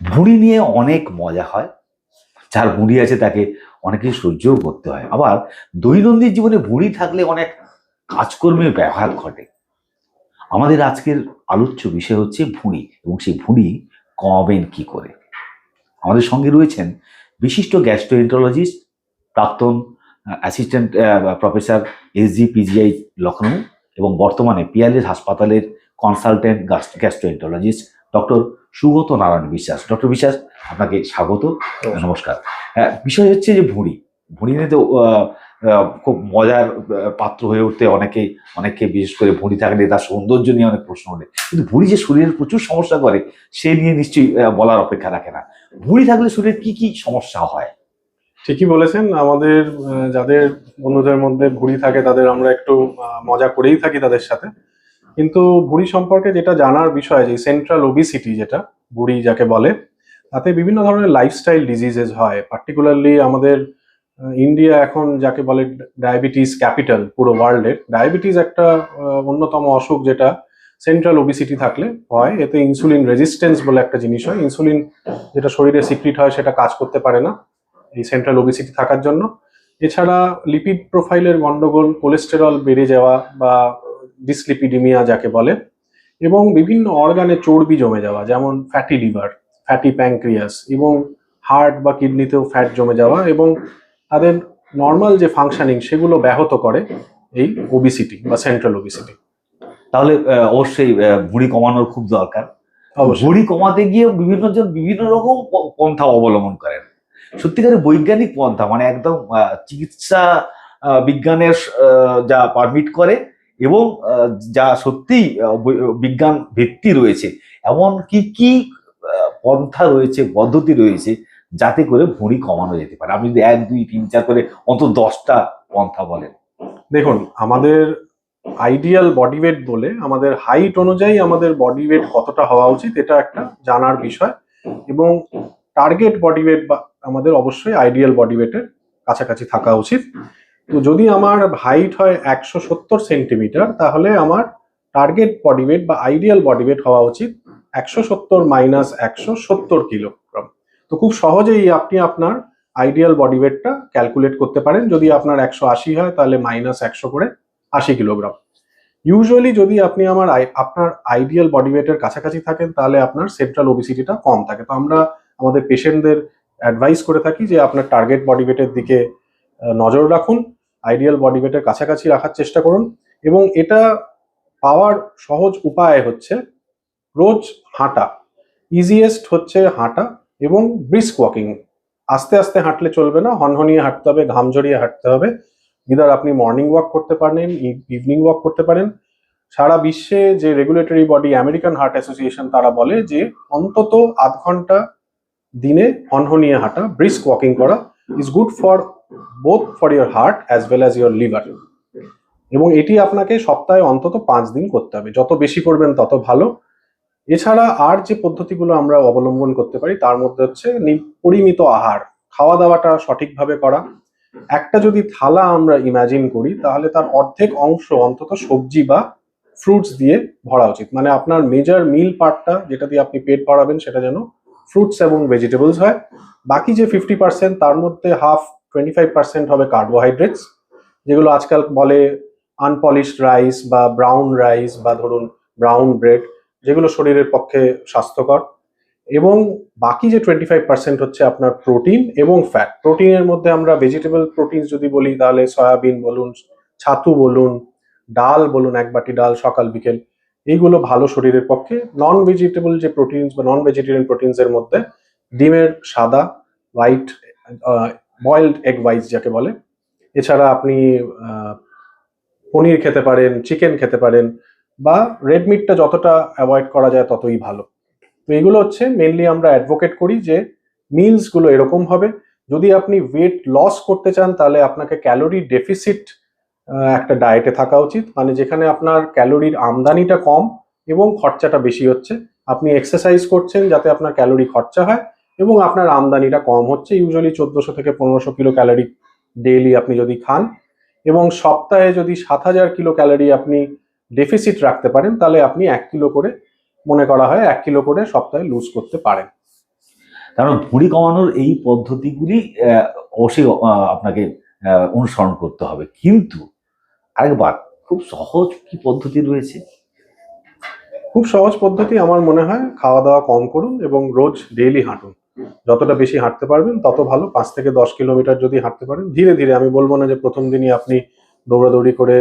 ভুঁড়ি নিয়ে অনেক মজা হয়। যার ভুঁড়ি আছে তাকে অনেক সহ্যও করতে হয়। আবার দৈনন্দিন জীবনে ভুঁড়ি থাকলে অনেক কাজকর্মে ব্যাঘাত ঘটে। আমাদের আজকের আলোচ্য বিষয় হচ্ছে ভুঁড়ি এবং সেই ভুঁড়ি কমাবেন কি করে? আমাদের সঙ্গে রয়েছেন বিশিষ্ট গ্যাস্ট্রোএন্টারোলজিস্ট প্রাক্তন assistant professor S G PGI Lucknow এবং বর্তমানে পিয়ালিস হাসপাতালের consultant gastroenterologist doctor Sugata Narayan Biswas. Doctor Biswas আপনাকে স্বাগত নমস্কার। হ্যাঁ, বিষয় হচ্ছে যে ভুঁড়ি। ভুঁড়ি নিয়ে তো খুব মজার পাত্র হয়ে উঠতে অনেকে অনেকে বিশেষ করে ভুঁড়ি থাকলে তার সৌন্দর্য নিয়ে অনেক প্রশ্ন ওঠে। কিন্তু ভুঁড়ি যে শরীরের প্রচুর সমস্যা করে সে নিয়ে নিশ্চয়ই বলার অপেক্ষা রাখে না। ভুঁড়ি থাকলে শরীরের কি কি সমস্যা হয়? ঠিকই বলেছেন। আমাদের যাদের বন্ধুদের মধ্যে ভুঁড়ি থাকে তাদের আমরা একটু মজা করেই থাকি তাদের সাথে। কিন্তু ভুঁড়ি সম্পর্কে যেটা জানার বিষয় যে সেন্ট্রাল ওবিসিটি যেটা ভুঁড়ি যাকে বলে, তাতে বিভিন্ন ধরনের লাইফস্টাইল ডিজিজেস হয়। পার্টিকুলারলি আমাদের ইন্ডিয়া এখন যাকে বলে ডায়াবেটিস ক্যাপিটাল পুরো ওয়ার্ল্ডের ডায়াবেটিস একটা অন্যতম অসুখ যেটা সেন্ট্রাল ওবিসিটি থাকলে হয়। এতে ইনসুলিন রেজিস্ট্যান্স বলে একটা জিনিস হয়। ইনসুলিন যেটা শরীরে সিক্রিট হয়, সেটা কাজ করতে পারে না এই সেন্ট্রাল ওবিসিটি থাকার জন্য। এছাড়া লিপিড প্রোফাইলের গন্ডগোল কোলেস্টেরল বেড়ে যাওয়া বা ডিসলিপিডিমিয়া যাকে বলে এবং বিভিন্ন অর্গানে চর্বি জমে যাওয়া যেমন ফ্যাটি লিভার ফ্যাটি প্যাঙ্ক্রিয়াস এবং হার্ট বা কিডনিতেও ফ্যাট জমে যাওয়া এবং তাদের নর্মাল যে ফাংশনিং সেগুলো ব্যাহত করে এই ওবিসিটি বা সেন্ট্রাল ওবিসিটি তাহলে অবশ্যই ভুঁড়ি কমানোর খুব দরকার। ভুঁড়ি কমাতে গিয়ে বিভিন্ন জন বিভিন্ন রকম পন্থা অবলম্বন করেন। সত্যিকারের বৈজ্ঞানিক পন্থা মানে একদম চিকিৎসা বিজ্ঞানের যা পারমিট করে এবং যা সত্যি বিজ্ঞান ভিত্তি রয়েছে, এমন কি কি পন্থা রয়েছে, পদ্ধতি রয়েছে, যাতে করে ভুঁড়ি কমানো যেতে পারে? আপনি যদি এক, দুই, তিন, চার করে অন্তত দশটা পন্থা বলেন। দেখুন, আমাদের আইডিয়াল বডি ওয়েট বলে আমাদের হাইট অনুযায়ী আমাদের বডি ওয়েট কতটা হওয়া উচিত, এটা একটা জানার বিষয়। এবং টার্গেট বডি ওয়েট বা, আমাদের অবশ্যই আইডিয়াল বডি ওয়েটের কাছাকাছি থাকা উচিত। তো যদি আমার হাইট হয় একশো সত্তর সেন্টিমিটার তাহলে আমার টার্গেট বডি ওয়েট বা আইডিয়াল বডি ওয়েট হওয়া উচিত একশো সত্তর মাইনাস একশো সত্তর কিলোগ্রাম তো খুব সহজেই আপনি আপনার আইডিয়াল বডি ওয়েটটা ক্যালকুলেট করতে পারেন। যদি আপনার একশো আশি হয়, তাহলে মাইনাস একশো করে আশি কিলোগ্রাম ইউজুয়ালি যদি আপনি আমার আপনার আইডিয়াল বডি ওয়েটের কাছাকাছি থাকেন, তাহলে আপনার সেন্ট্রাল ওবিসিটিটা কম থাকে। তো আমরা আমাদের পেশেন্টদের অ্যাডভাইস করে থাকি যে আপনার টার্গেট বডি ওয়েটের দিকে নজর রাখুন। আইডিয়াল বডি ওয়েটের কাছাকাছি রাখার চেষ্টা করুন এবং এটা পাওয়ার সহজ উপায় হচ্ছে রোজ হাঁটা। ইজিয়েস্ট হচ্ছে হাঁটা এবং ব্রিস্ক ওয়াকিং আস্তে আস্তে হাঁটলে চলবে না, হনহনিয়ে হাঁটতে হবে, ঘাম ঝরিয়ে হাঁটতে হবে। ইদার আপনি মর্নিং ওয়াক করতে পারেন ইভিনিং ওয়াক করতে পারেন। সারা বিশ্বে যে regulatory body American heart association তারা বলে যে অন্তত আধ ঘণ্টা দিনে হনহনিয়ে হাঁটা ব্রিস্ক ওয়াকিং করা is good for both for your heart as well as your liver এবং এটি আপনাকে সপ্তাহে অন্তত পাঁচ দিন করতে হবে। যত বেশি করবেন, তত ভালো। এছাড়া আর যে পদ্ধতিগুলো আমরা অবলম্বন করতে পারি, তার মধ্যে হচ্ছে পরিমিত আহার। খাওয়া দাওয়াটা সঠিকভাবে করা। একটা যদি থালা আমরা ইমাজিন করি, তাহলে তার অর্ধেক অংশ অন্তত সবজি বা ফ্রুটস দিয়ে ভরা উচিত। মানে আপনার মেজর মিল পার্টটা যেটা দিয়ে আপনি পেট ভরাবেন, সেটা যেন ফ্রুটস এবং ভেজিটেবলস হয়। বাকি যে ফিফটি পার্সেন্ট তার মধ্যে হাফ টোয়েন্টি ফাইভ পার্সেন্ট হবে কার্বোহাইড্রেটস যেগুলো আজকাল বলে আনপলিশড রাইস বা ব্রাউন রাইস বা ধরুন ব্রাউন ব্রেড যেগুলো শরীরের পক্ষে স্বাস্থ্যকর। এবং বাকি যে টোয়েন্টি ফাইভ পার্সেন্ট হচ্ছে আপনার প্রোটিন এবং ফ্যাট প্রোটিনের মধ্যে আমরা ভেজিটেবল প্রোটিন যদি বলি, তাহলে সয়াবিন বলুন, ছাতু বলুন, ডাল বলুন, এক বাটি ডাল সকাল, বিকেল, এইগুলো ভালো শরীরের পক্ষে। নন ভেজিটেবল যে প্রোটিনস বা নন ভেজিটেরিয়ান প্রোটিনস এর মধ্যে, ডিমের সাদা হোয়াইট বয়েলড এগ হোয়াইট যাকে বলে। এছাড়া আপনি পনির খেতে পারেন, চিকেন খেতে পারেন, বা রেড মিটটা যতটা অ্যাভয়েড করা যায় ততই ভালো। তো এগুলো হচ্ছে মেনলি আমরা অ্যাডভোকেট করি যে মিলসগুলো এরকম হবে। যদি আপনি ওয়েট লস করতে চান, তাহলে আপনাকে ক্যালোরি ডেফিসিট একটা ডায়েটে থাকা উচিত। মানে যেখানে আপনার ক্যালোরির আমদানিটা কম এবং খরচাটা বেশি হচ্ছে। আপনি এক্সারসাইজ করছেন যাতে আপনার ক্যালোরি খরচা হয়। এবং আপনার আমদানিটা কম হচ্ছে। ইউজুয়ালি চোদ্দশো থেকে পনেরোশো কিলো ক্যালোরি ডেইলি আপনি যদি খান এবং সপ্তাহে যদি সাত হাজার কিলো ক্যালোরি আপনি ডেফিসিট রাখতে পারেন তাহলে আপনি এক কিলো করে মনে করা হয় এক কিলো করে সপ্তাহে লুজ করতে পারেন। কারণ ভুঁড়ি কমানোর এই পদ্ধতিগুলি অবশ্যই আপনাকে অনুসরণ করতে হবে। কিন্তু আরেকবার খুব সহজ কি পদ্ধতি রয়েছে? খুব সহজ পদ্ধতি আমার মনে হয় খাওয়া দাওয়া কম করুন এবং রোজ ডেইলি হাঁটুন। যতটা বেশি হাঁটতে পারবেন, তত ভালো। পাঁচ থেকে দশ কিলোমিটার যদি হাঁটতে পারেন, ধীরে ধীরে আমি বলব না যে প্রথম দিনই আপনি দৌড়াদৌড়ি করে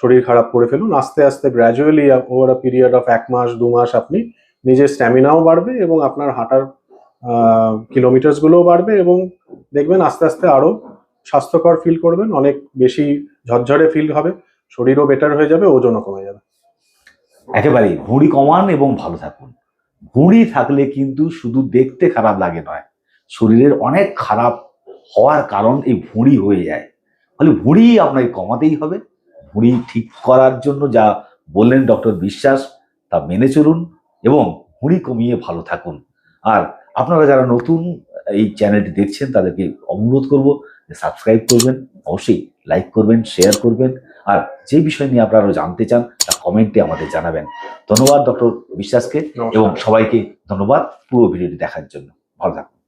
শরীর খারাপ করে ফেলুন। আস্তে আস্তে gradually over a period of এক মাস, দু মাস আপনি নিজের স্ট্যামিনাও বাড়বে এবং আপনার হাঁটার কিলোমিটার্স গুলোও বাড়বে এবং দেখবেন আস্তে আস্তে আরও স্বাস্থ্যকর ফিল করবেন। অনেক বেশি ঝরঝরে ফিল হবে, শরীরও বেটার হয়ে যাবে, ওজনও কমে যাবে। একেবারেই। ভুঁড়ি কমান এবং ভালো থাকুন। ভুঁড়ি থাকলে কিন্তু শুধু দেখতে খারাপ লাগে নয়, শরীরের অনেক খারাপ হওয়ার কারণ এই ভুঁড়ি হয়ে যায়। ফলে ভুঁড়ি আপনাকে কমাতেই হবে। ভুঁড়ি ঠিক করার জন্য যা বললেন ডক্টর বিশ্বাস, তা মেনে চলুন এবং ভুঁড়ি কমিয়ে ভালো থাকুন। আর আপনারা যারা নতুন এই চ্যানেলটি দেখছেন, তাদেরকে অনুরোধ করব সাবস্ক্রাইব করবেন, অবশ্যই লাইক করবেন, শেয়ার করবেন। আর যে বিষয় নিয়ে আপনারা জানতে চান তা কমেন্টে আমাদের জানাবেন। ধন্যবাদ ডক্টর বিশ্বাসকে এবং সবাইকে ধন্যবাদ পুরো ভিডিওটি দেখার জন্য। ভালো থাকুন।